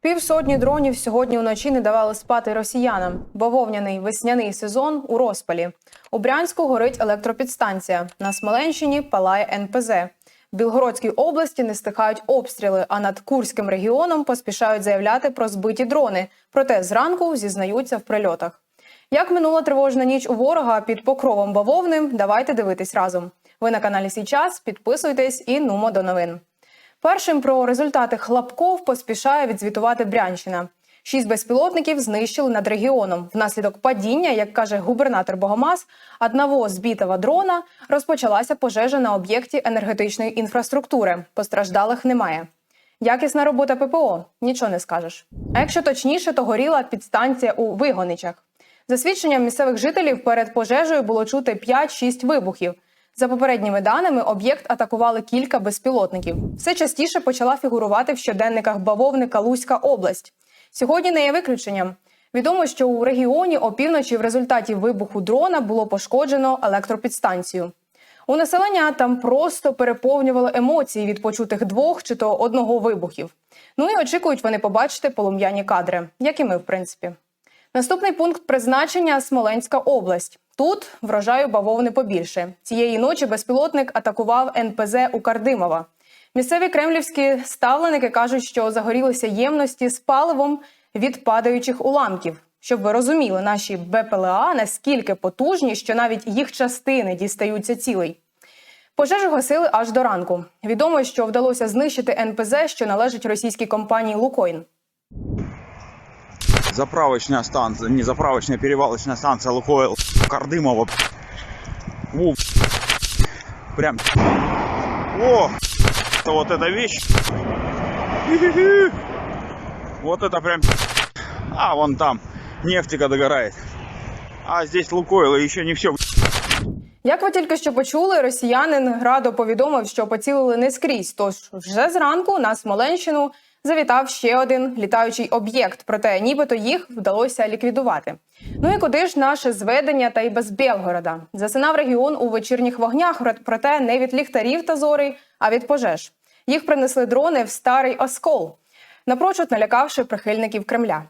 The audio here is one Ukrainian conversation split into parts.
Півсотні дронів сьогодні вночі не давали спати росіянам. Бавовняний весняний сезон у розпалі. У Брянську горить електропідстанція. На Смоленщині палає НПЗ. В Білгородській області не стихають обстріли, а над Курським регіоном поспішають заявляти про збиті дрони. Проте зранку зізнаються в прильотах. Як минула тривожна ніч у ворога під покровом бавовни, давайте дивитись разом. Ви на каналі Сій час, підписуйтесь і нумо до новин. Першим про результати хлопков поспішає відзвітувати Брянщина. Шість безпілотників знищили над регіоном. Внаслідок падіння, як каже губернатор Богомаз, одного збитого дрона розпочалася пожежа на об'єкті енергетичної інфраструктури. Постраждалих немає. Якісна робота ППО нічого не скажеш. А якщо точніше, то горіла підстанція у Вигоничах. За свідченням місцевих жителів, перед пожежею було чути 5-6 вибухів. За попередніми даними, об'єкт атакували кілька безпілотників. Все частіше почала фігурувати в щоденниках бавовника Луська область. Сьогодні не є виключенням. Відомо, що у регіоні опівночі в результаті вибуху дрона було пошкоджено електропідстанцію. У населення там просто переповнювали емоції від почутих двох чи то одного вибухів. Ну і очікують вони побачити полум'яні кадри, як і ми, в принципі. Наступний пункт призначення Смоленська область. Тут врожаю бавовни побільше. Цієї ночі безпілотник атакував НПЗ у Кардимова. Місцеві кремлівські ставленики кажуть, що загорілися ємності з паливом від падаючих уламків. Щоб ви розуміли, наші БПЛА наскільки потужні, що навіть їх частини дістаються цілий. Пожежу гасили аж до ранку. Відомо, що вдалося знищити НПЗ, що належить російській компанії Лукойн Заправочная станция, не заправочная, перевалочная станция Лукойл Кардымова. О, прям. О, это вот эта вещь. Хи-хи-хи. Вот это прям. А, вон там нефтика догорает. А здесь Лукойл, и еще не все. Як ви тільки що почули, росіянин радо повідомив, що поцілили не скрізь. Тож вже зранку на Смоленщину завітав ще один літаючий об'єкт. Проте, нібито їх вдалося ліквідувати. Ну і куди ж наше зведення та й без Белгорода? Засинав регіон у вечірніх вогнях, проте не від ліхтарів та зорей, а від пожеж. Їх принесли дрони в старий оскол, напрочуд налякавши прихильників Кремля.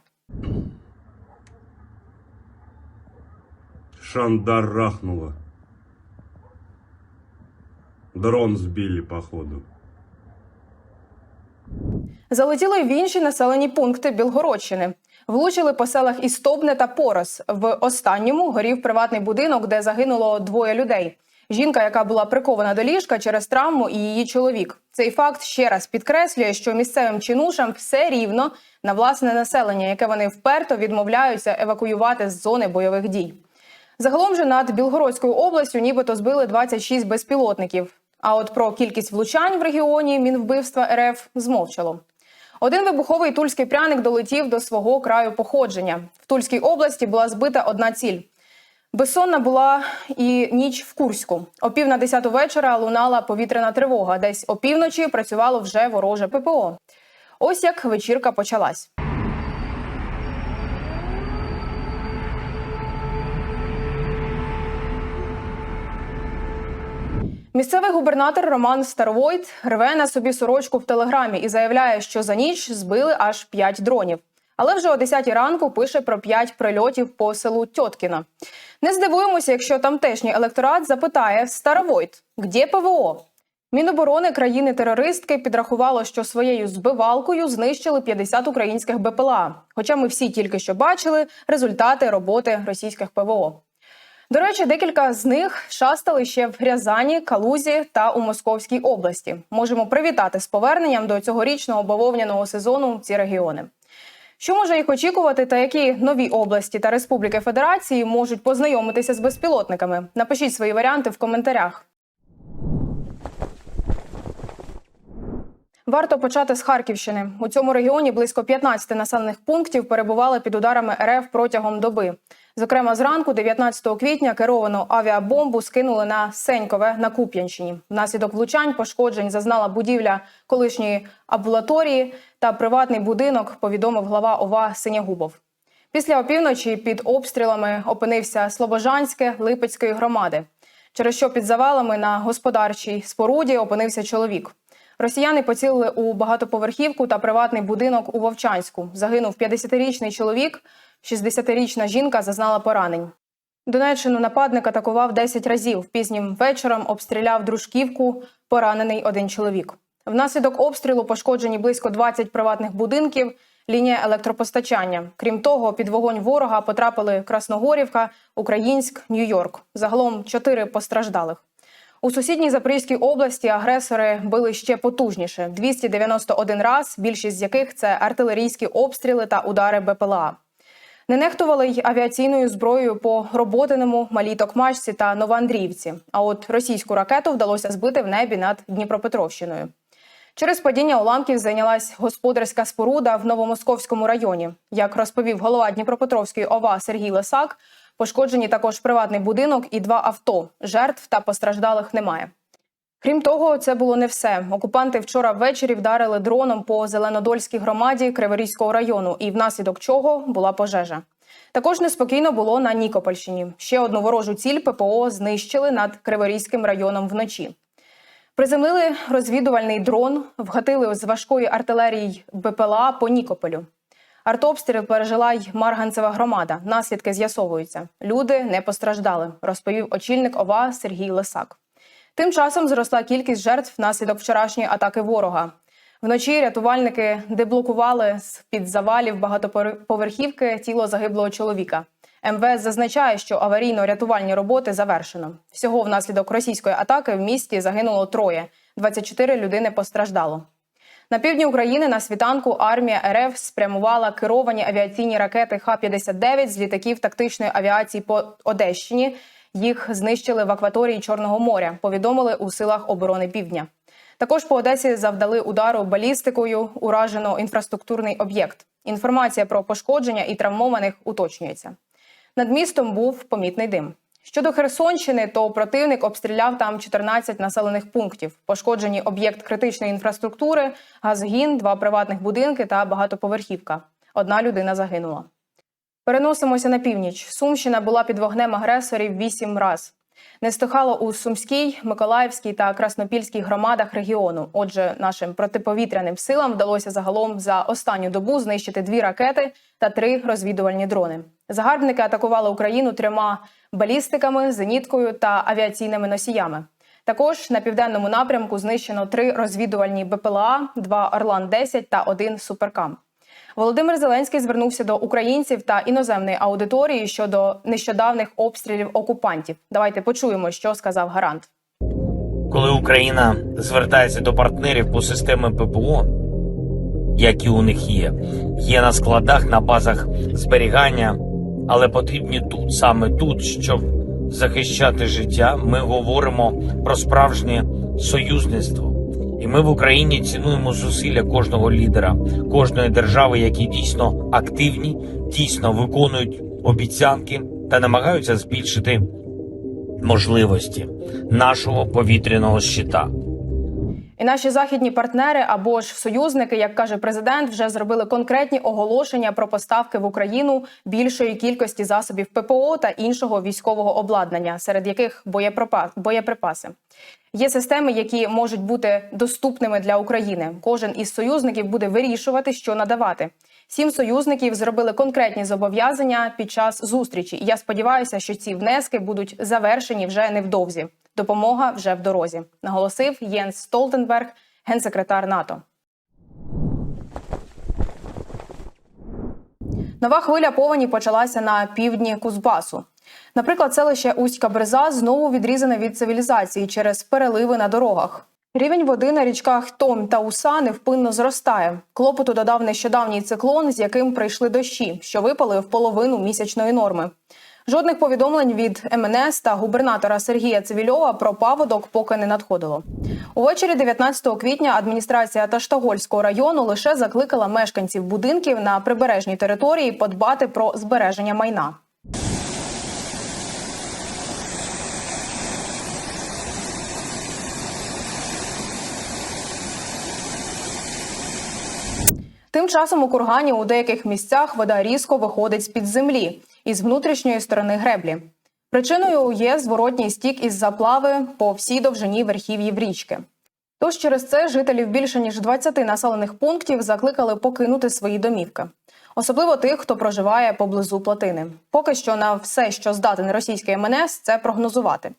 Шандарахнуло. Дрон сбили, походу. Залетіли в інші населені пункти Білгородщини. Влучили по селах Істобне та Порос. В останньому горів приватний будинок, де загинуло двоє людей. Жінка, яка була прикована до ліжка через травму, і її чоловік. Цей факт ще раз підкреслює, що місцевим чинушам все рівно на власне населення, яке вони вперто відмовляються евакуювати з зони бойових дій. Загалом же над Білгородською областю нібито збили 26 безпілотників. А от про кількість влучань в регіоні Мінвбивства РФ змовчало. Один вибуховий тульський пряник долетів до свого краю походження. В Тульській області була збита одна ціль. Безсонна була і ніч в Курську. О пів на десяту вечора лунала повітряна тривога. Десь опівночі працювало вже вороже ППО. Ось як вечірка почалась. Місцевий губернатор Роман Старовойт рве на собі сорочку в телеграмі і заявляє, що за ніч збили аж 5 дронів. Але вже о 10 ранку пише про 5 прильотів по селу Тьоткіно. Не здивуємося, якщо тамтешній електорат запитає Старовойт, де ПВО? Міноборони країни-терористки підрахувало, що своєю збивалкою знищили 50 українських БПЛА. Хоча ми всі тільки що бачили результати роботи російських ПВО. До речі, декілька з них шастали ще в Рязані, Калузі та у Московській області. Можемо привітати з поверненням до цьогорічного бавовняного сезону ці регіони. Що може їх очікувати, та які нові області та республіки Федерації можуть познайомитися з безпілотниками? Напишіть свої варіанти в коментарях. Варто почати з Харківщини. У цьому регіоні близько 15 населених пунктів перебували під ударами РФ протягом доби. Зокрема, зранку, 19 квітня, керовану авіабомбу скинули на Сенькове на Куп'янщині. Внаслідок влучань пошкоджень зазнала будівля колишньої амбулаторії та приватний будинок. Повідомив глава ОВА Синягубов. Після опівночі під обстрілами опинився Слобожанське Липецької громади, через що під завалами на господарчій споруді опинився чоловік. Росіяни поцілили у багатоповерхівку та приватний будинок у Вовчанську. Загинув 50-річний чоловік, 60-річна жінка зазнала поранень. Донеччину нападник атакував 10 разів. Пізнім вечором обстріляв дружківку, поранений один чоловік. Внаслідок обстрілу пошкоджені близько 20 приватних будинків, лінія електропостачання. Крім того, під вогонь ворога потрапили Красногорівка, Українськ, Нью-Йорк. Загалом чотири постраждалих. У сусідній Запорізькій області агресори били ще потужніше 291 раз, більшість з яких це артилерійські обстріли та удари БПЛА. Не нехтували й авіаційною зброєю по роботиному, малій Токмачці та Новоандріївці. А от російську ракету вдалося збити в небі над Дніпропетровщиною. Через падіння уламків зайнялась господарська споруда в Новомосковському районі. Як розповів голова Дніпропетровської ОВА Сергій Лисак, пошкоджені також приватний будинок і два авто. Жертв та постраждалих немає. Крім того, це було не все. Окупанти вчора ввечері вдарили дроном по Зеленодольській громаді Криворізького району, і внаслідок чого була пожежа. Також неспокійно було на Нікопольщині. Ще одну ворожу ціль ППО знищили над Криворізьким районом вночі. Приземлили розвідувальний дрон, вгатили з важкої артилерії БПЛА по Нікополю. Артобстріл пережила й Марганцева громада. Наслідки з'ясовуються. Люди не постраждали, розповів очільник ОВА Сергій Лисак. Тим часом зросла кількість жертв внаслідок вчорашньої атаки ворога. Вночі рятувальники деблокували з під завалів багатоповерхівки тіло загиблого чоловіка. МВС зазначає, що аварійно-рятувальні роботи завершено. Всього внаслідок російської атаки в місті загинуло троє. 24 людини постраждало. На півдні України на світанку армія РФ спрямувала керовані авіаційні ракети Х-59 з літаків тактичної авіації по Одещині. Їх знищили в акваторії Чорного моря. Повідомили у силах оборони Півдня. Також по Одесі завдали удару балістикою. Уражено інфраструктурний об'єкт. Інформація про пошкодження і травмованих уточнюється. Над містом був помітний дим. Щодо Херсонщини, то противник обстріляв там 14 населених пунктів. Пошкоджені об'єкт критичної інфраструктури, газогін, два приватних будинки та багатоповерхівка. Одна людина загинула. Переносимося на північ. Сумщина була під вогнем агресорів вісім раз. Не стихало у Сумській, Миколаївській та Краснопільській громадах регіону. Отже, нашим протиповітряним силам вдалося загалом за останню добу знищити дві ракети та три розвідувальні дрони. Загарбники атакували Україну трьома балістиками, зеніткою та авіаційними носіями. Також на південному напрямку знищено три розвідувальні БПЛА, два Орлан 10 та один Суперкам. Володимир Зеленський звернувся до українців та іноземної аудиторії щодо нещодавних обстрілів окупантів. Давайте почуємо, що сказав гарант. Коли Україна звертається до партнерів по системі ППО, які у них є, є на складах, на базах зберігання, але потрібні тут, саме тут, щоб захищати життя, ми говоримо про справжнє союзництво. І ми в Україні цінуємо зусилля кожного лідера, кожної держави, які дійсно активні, дійсно виконують обіцянки та намагаються збільшити можливості нашого повітряного щита. І наші західні партнери або ж союзники, як каже президент, вже зробили конкретні оголошення про поставки в Україну більшої кількості засобів ППО та іншого військового обладнання, серед яких боєприпа- боєприпаси. Є системи, які можуть бути доступними для України. Кожен із союзників буде вирішувати, що надавати. Сім союзників зробили конкретні зобов'язання під час зустрічі. І я сподіваюся, що ці внески будуть завершені вже невдовзі. Допомога вже в дорозі, наголосив Єнс Столтенберг, генсекретар НАТО. Нова хвиля повені почалася на півдні Кузбасу. Наприклад, селище Уська Бреза знову відрізане від цивілізації через переливи на дорогах. Рівень води на річках Том та Уса невпинно зростає. Клопоту додав нещодавній циклон, з яким прийшли дощі, що випали в половину місячної норми. Жодних повідомлень від МНС та губернатора Сергія Цивільова про паводок поки не надходило. Увечері 19 квітня адміністрація Таштагольського району лише закликала мешканців будинків на прибережній території подбати про збереження майна. Тим часом у кургані у деяких місцях вода різко виходить з під землі із внутрішньої сторони греблі. Причиною є зворотній стік із заплави по всій довжині верхів'їв річки. Тож через це жителів більше ніж 20 населених пунктів закликали покинути свої домівки. Особливо тих, хто проживає поблизу плотини. Поки що на все, що здатен російський МНС, це прогнозувати.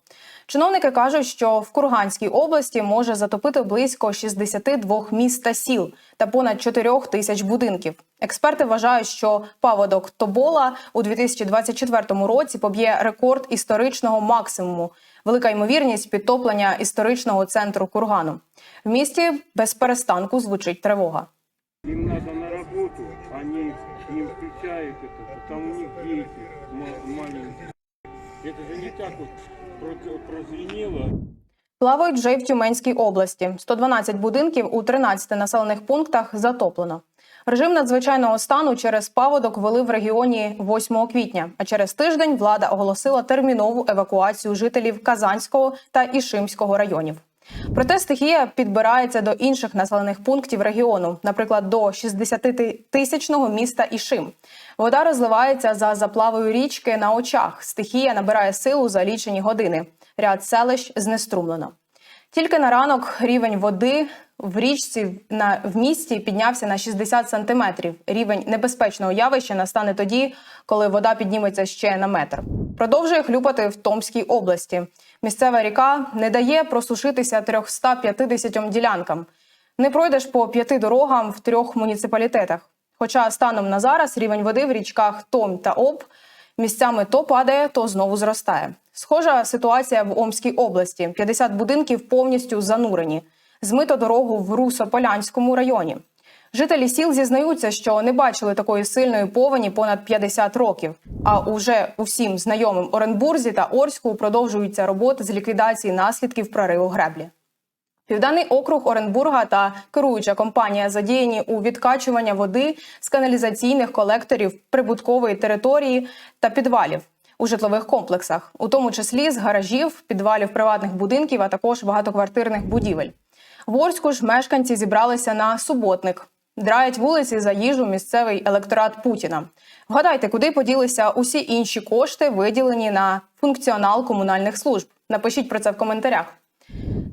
Чиновники кажуть, що в Курганській області може затопити близько 62 міст та сіл та понад 4 тисяч будинків. Експерти вважають, що паводок Тобола у 2024 році поб'є рекорд історичного максимуму. Велика ймовірність підтоплення історичного центру кургану. В місті без перестанку звучить тривога. Им надо на работу, они не включают это, там у них дети ма- маленькие. Это же не так вот про- прозвенело. Плавають вже й в Тюменській області. 112 будинків у 13 населених пунктах затоплено. Режим надзвичайного стану через паводок ввели в регіоні 8 квітня. А через тиждень влада оголосила термінову евакуацію жителів Казанського та Ішимського районів. Проте стихія підбирається до інших населених пунктів регіону, наприклад, до 60-тисячного міста Ішим. Вода розливається за заплавою річки на очах. Стихія набирає силу за лічені години. Ряд селищ знеструмлено. Тільки на ранок рівень води в річці на в місті піднявся на 60 сантиметрів. Рівень небезпечного явища настане тоді, коли вода підніметься ще на метр. Продовжує хлюпати в Томській області. Місцева ріка не дає просушитися 350 ділянкам. Не пройдеш по п'яти дорогам в трьох муніципалітетах. Хоча станом на зараз рівень води в річках Том та Об місцями то падає, то знову зростає. Схожа ситуація в Омській області. 50 будинків повністю занурені. Змито дорогу в Русополянському районі. Жителі сіл зізнаються, що не бачили такої сильної повені понад 50 років. А уже усім знайомим Оренбурзі та Орську продовжуються роботи з ліквідації наслідків прориву греблі. Південний округ Оренбурга та керуюча компанія задіяні у відкачування води з каналізаційних колекторів прибуткової території та підвалів у житлових комплексах, у тому числі з гаражів, підвалів приватних будинків, а також багатоквартирних будівель. В Орську ж мешканці зібралися на суботник. Драють вулиці за їжу місцевий електорат Путіна. Вгадайте, куди поділися усі інші кошти, виділені на функціонал комунальних служб. Напишіть про це в коментарях.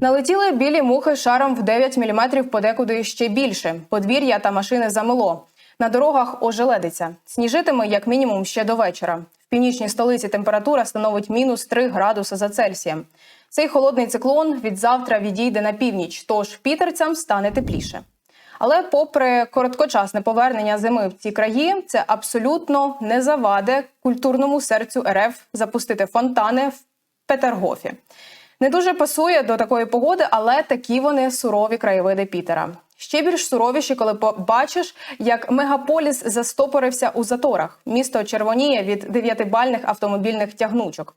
Налетіли білі мухи шаром в 9 мм подекуди ще більше. Подвір'я та машини замело. На дорогах ожеледиться. Сніжитиме як мінімум ще до вечора. В північній столиці температура становить мінус 3 градуси за Цельсієм. Цей холодний циклон від завтра відійде на північ, тож пітерцям стане тепліше. Але, попри короткочасне повернення зими в ці краї, це абсолютно не заваде культурному серцю РФ запустити фонтани в Петергофі. Не дуже пасує до такої погоди, але такі вони сурові краєвиди Пітера. Ще більш суровіші, коли побачиш, як мегаполіс застопорився у заторах. Місто червоніє від дев'ятибальних автомобільних тягнучок.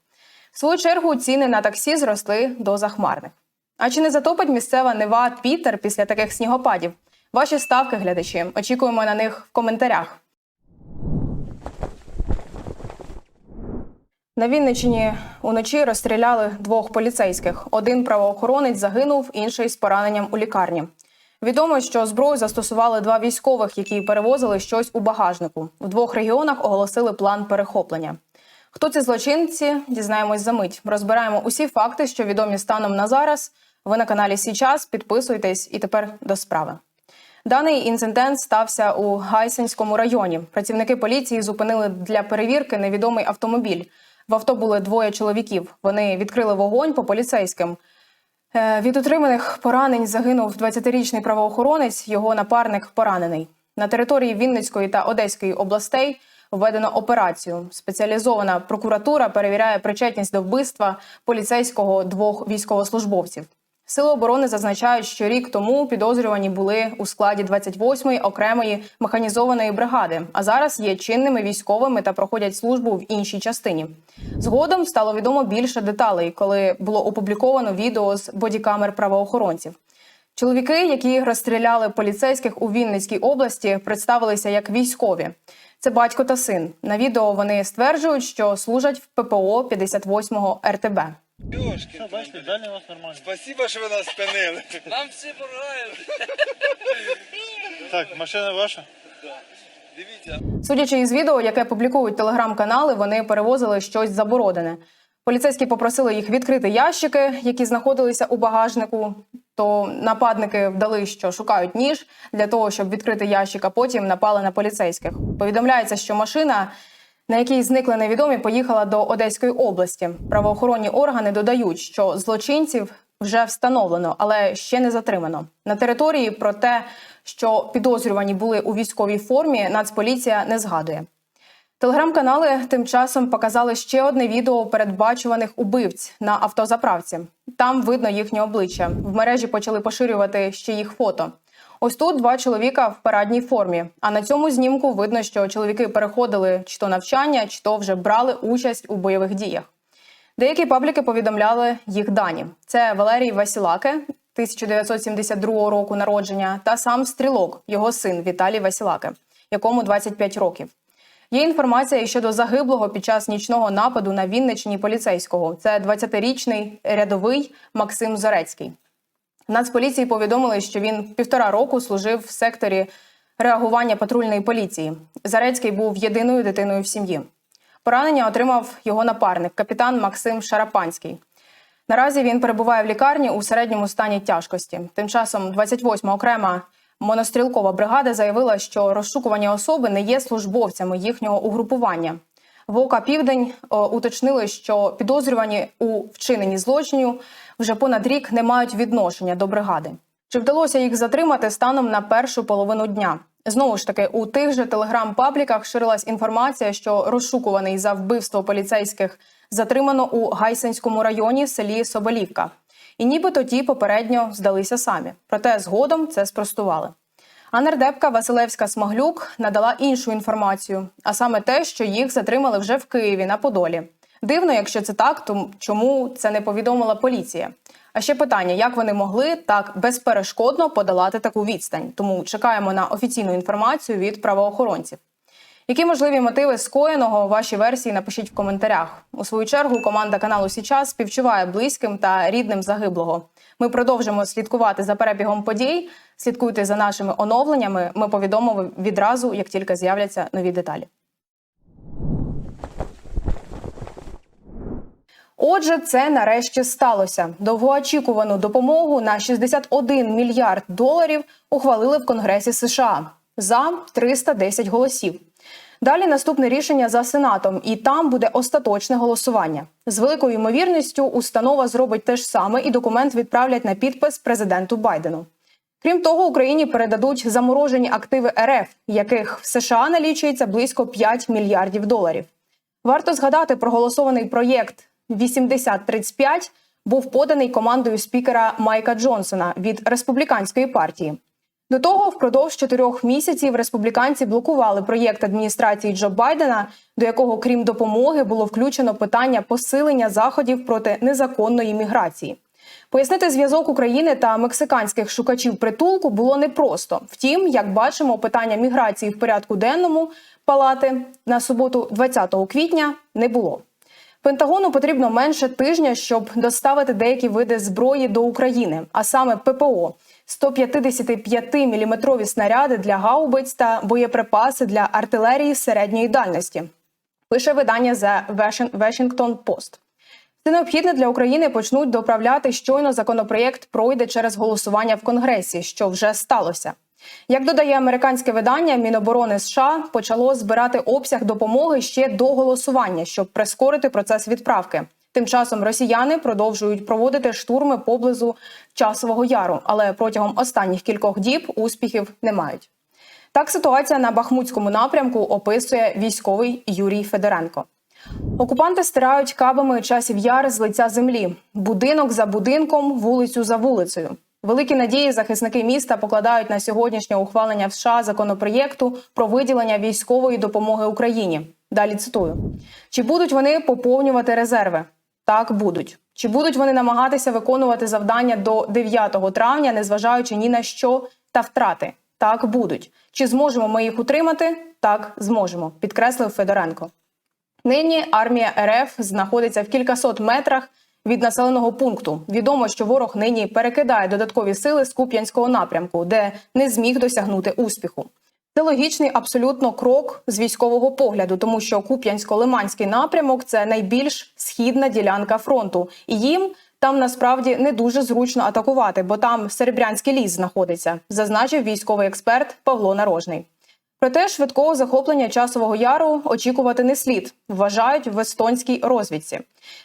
В свою чергу ціни на таксі зросли до захмарних. А чи не затопить місцева Нева Пітер після таких снігопадів? Ваші ставки, глядачі, очікуємо на них в коментарях. На Вінниччині уночі розстріляли двох поліцейських. Один правоохоронець загинув, інший з пораненням у лікарні. Відомо, що зброю застосували два військових, які перевозили щось у багажнику. В двох регіонах оголосили план перехоплення. Хто ці злочинці? Дізнаємось за мить. Розбираємо усі факти, що відомі станом на зараз. Ви на каналі Січас. Підписуйтесь і тепер до справи. Даний інцидент стався у Гайсинському районі. Працівники поліції зупинили для перевірки невідомий автомобіль. В авто були двоє чоловіків. Вони відкрили вогонь по поліцейським. Е, Від отриманих поранень загинув 20-річний правоохоронець. Його напарник поранений. На території Вінницької та Одеської областей введено операцію. Спеціалізована прокуратура перевіряє причетність до вбивства поліцейського двох військовослужбовців. Сили оборони зазначають, що рік тому підозрювані були у складі 28-ї окремої механізованої бригади, а зараз є чинними військовими та проходять службу в іншій частині. Згодом стало відомо більше деталей, коли було опубліковано відео з бодікамер правоохоронців. Чоловіки, які розстріляли поліцейських у Вінницькій області, представилися як військові. Це батько та син. На відео вони стверджують, що служать в ППО 58-го РТБ. Що, бачите, далі у вас нормально. Спасибо, що ви нас спинили. Нам всі порають. Так, машина ваша? Дивіться. Судячи із відео, яке публікують телеграм-канали, вони перевозили щось заборонене. Поліцейські попросили їх відкрити ящики, які знаходилися у багажнику. То нападники вдали, що шукають ніж для того, щоб відкрити ящик, а потім напали на поліцейських. Повідомляється, що машина, на якій зникли невідомі, поїхала до Одеської області. Правоохоронні органи додають, що злочинців вже встановлено, але ще не затримано. На території про те, що підозрювані були у військовій формі, Нацполіція не згадує. Телеграм-канали тим часом показали ще одне відео передбачуваних убивць на автозаправці. Там видно їхнє обличчя. В мережі почали поширювати ще їх фото. Ось тут два чоловіка в парадній формі. А на цьому знімку видно, що чоловіки переходили чи то навчання, чи то вже брали участь у бойових діях. Деякі пабліки повідомляли їх дані. Це Валерій Васілаке, 1972 року народження, та сам Стрілок, його син Віталій Васілаке, якому 25 років. Є інформація щодо загиблого під час нічного нападу на Вінниччині поліцейського. Це 20-річний рядовий Максим Зорецький. Нацполіції повідомили, що він півтора року служив в секторі реагування патрульної поліції. Зарецький був єдиною дитиною в сім'ї. Поранення отримав його напарник, капітан Максим Шарапанський. Наразі він перебуває в лікарні у середньому стані тяжкості. Тим часом 28 окрема монострілкова бригада заявила, що розшукувані особи не є службовцями їхнього угрупування. Вока Південь е, уточнили, що підозрювані у вчиненні злочинів вже понад рік не мають відношення до бригади. Чи вдалося їх затримати станом на першу половину дня? Знову ж таки, у тих же телеграм-пабліках ширилась інформація, що розшукуваний за вбивство поліцейських затримано у Гайсинському районі селі Соболівка. І нібито ті попередньо здалися самі. Проте згодом це спростували. А нардепка Василевська Смаглюк надала іншу інформацію, а саме те, що їх затримали вже в Києві на Подолі. Дивно, якщо це так, то чому це не повідомила поліція? А ще питання: як вони могли так безперешкодно подолати таку відстань? Тому чекаємо на офіційну інформацію від правоохоронців. Які можливі мотиви скоєного ваші версії напишіть в коментарях. У свою чергу команда каналу Січас співчуває близьким та рідним загиблого. Ми продовжимо слідкувати за перебігом подій. Слідкуйте за нашими оновленнями. Ми повідомимо відразу, як тільки з'являться нові деталі. Отже, це нарешті сталося. Довгоочікувану допомогу на 61 мільярд доларів ухвалили в Конгресі США за 310 голосів. Далі наступне рішення за сенатом, і там буде остаточне голосування. З великою ймовірністю установа зробить те ж саме, і документ відправлять на підпис президенту Байдену. Крім того, Україні передадуть заморожені активи РФ, яких в США налічується близько 5 мільярдів доларів. Варто згадати проголосований проєкт 8035 був поданий командою спікера Майка Джонсона від республіканської партії. До того, впродовж чотирьох місяців республіканці блокували проєкт адміністрації Джо Байдена, до якого, крім допомоги, було включено питання посилення заходів проти незаконної міграції. Пояснити зв'язок України та мексиканських шукачів притулку було непросто. Втім, як бачимо, питання міграції в порядку денному палати на суботу, 20 квітня, не було. Пентагону потрібно менше тижня, щоб доставити деякі види зброї до України, а саме ППО. 155-мм снаряди для гаубиць та боєприпаси для артилерії середньої дальності. Пише видання The Washington Post. Це необхідне для України почнуть доправляти щойно законопроєкт пройде через голосування в Конгресі, що вже сталося. Як додає американське видання, Міноборони США почало збирати обсяг допомоги ще до голосування, щоб прискорити процес відправки. Тим часом росіяни продовжують проводити штурми поблизу часового яру, але протягом останніх кількох діб успіхів не мають. Так ситуація на Бахмутському напрямку описує військовий Юрій Федоренко. Окупанти стирають кабами часів яр з лиця землі, будинок за будинком, вулицю за вулицею. Великі надії захисники міста покладають на сьогоднішнє ухвалення в США законопроєкту про виділення військової допомоги Україні. Далі цитую: чи будуть вони поповнювати резерви? Так, будуть. Чи будуть вони намагатися виконувати завдання до 9 травня, незважаючи ні на що та втрати? Так, будуть. Чи зможемо ми їх утримати? Так, зможемо, підкреслив Федоренко. Нині армія РФ знаходиться в кількасот метрах від населеного пункту. Відомо, що ворог нині перекидає додаткові сили з Куп'янського напрямку, де не зміг досягнути успіху. Це логічний абсолютно крок з військового погляду, тому що Куп'янсько-Лиманський напрямок це найбільш східна ділянка фронту, і їм Там насправді не дуже зручно атакувати, бо там Серебрянський ліс знаходиться, зазначив військовий експерт Павло Нарожний. Проте швидкого захоплення часового яру очікувати не слід, вважають в естонській розвідці.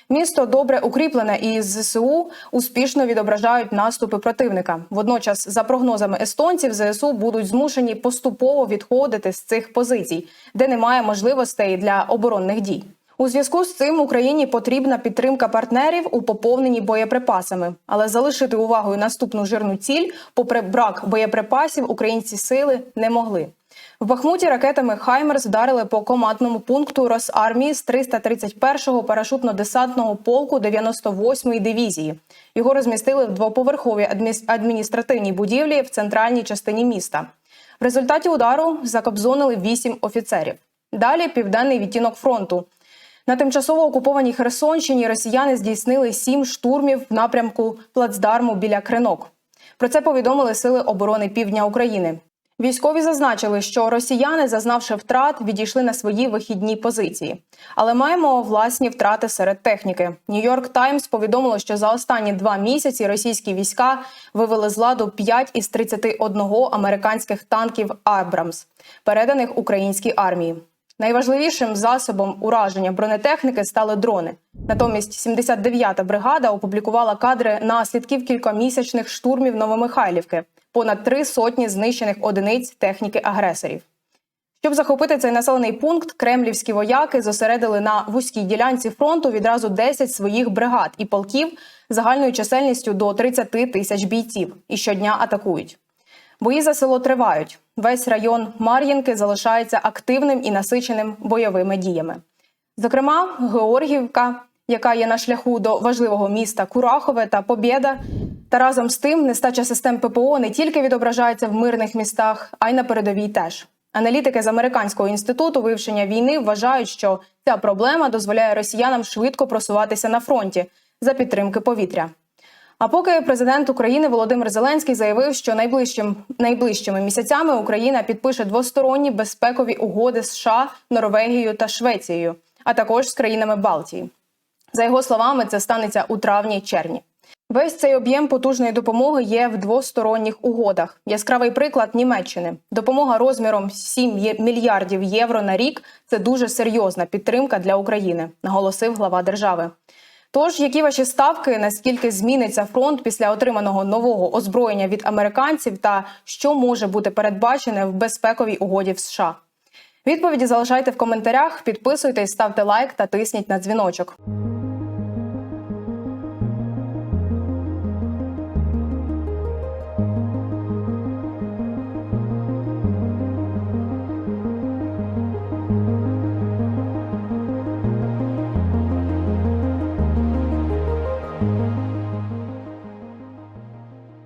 Місто добре укріплене і ЗСУ успішно відображають наступи противника. Водночас, за прогнозами естонців, ЗСУ будуть змушені поступово відходити з цих позицій, де немає можливостей для оборонних дій. У зв'язку з цим Україні потрібна підтримка партнерів у поповненні боєприпасами, але залишити увагою наступну жирну ціль, попри брак боєприпасів, українці сили не могли. В Бахмуті ракетами Хаймерс вдарили по командному пункту Росармії з 331-го парашутно-десантного полку 98-ї дивізії. Його розмістили в двоповерховій адміністративній будівлі в центральній частині міста. В результаті удару закобзонили вісім офіцерів. Далі південний відтінок фронту. На тимчасово окупованій Херсонщині росіяни здійснили сім штурмів в напрямку плацдарму біля Кринок. Про це повідомили Сили оборони Півдня України. Військові зазначили, що росіяни, зазнавши втрат, відійшли на свої вихідні позиції. Але маємо власні втрати серед техніки. Нью-Йорк Таймс повідомило, що за останні два місяці російські війська вивели з ладу 5 із 31 американських танків Абрамс, переданих українській армії. Найважливішим засобом ураження бронетехніки стали дрони. Натомість 79-та бригада опублікувала кадри наслідків кількомісячних штурмів Новомихайлівки, понад три сотні знищених одиниць техніки агресорів. Щоб захопити цей населений пункт, кремлівські вояки зосередили на вузькій ділянці фронту відразу 10 своїх бригад і полків загальною чисельністю до 30 тисяч бійців і щодня атакують. Бої за село тривають. Весь район Мар'їнки залишається активним і насиченим бойовими діями. Зокрема, Георгівка, яка є на шляху до важливого міста Курахове та Побєда, та разом з тим нестача систем ППО не тільки відображається в мирних містах, а й на передовій теж. Аналітики з американського інституту вивчення війни вважають, що ця проблема дозволяє росіянам швидко просуватися на фронті за підтримки повітря. А поки президент України Володимир Зеленський заявив, що найближчим найближчими місяцями Україна підпише двосторонні безпекові угоди США, Норвегією та Швецією, а також з країнами Балтії. За його словами, це станеться у травні-червні. Весь цей об'єм потужної допомоги є в двосторонніх угодах. Яскравий приклад Німеччини. Допомога розміром 7 мільярдів євро на рік це дуже серйозна підтримка для України, наголосив глава держави. Тож, які ваші ставки, наскільки зміниться фронт після отриманого нового озброєння від американців, та що може бути передбачене в безпековій угоді в США? Відповіді залишайте в коментарях, підписуйтесь, ставте лайк та тисніть на дзвіночок.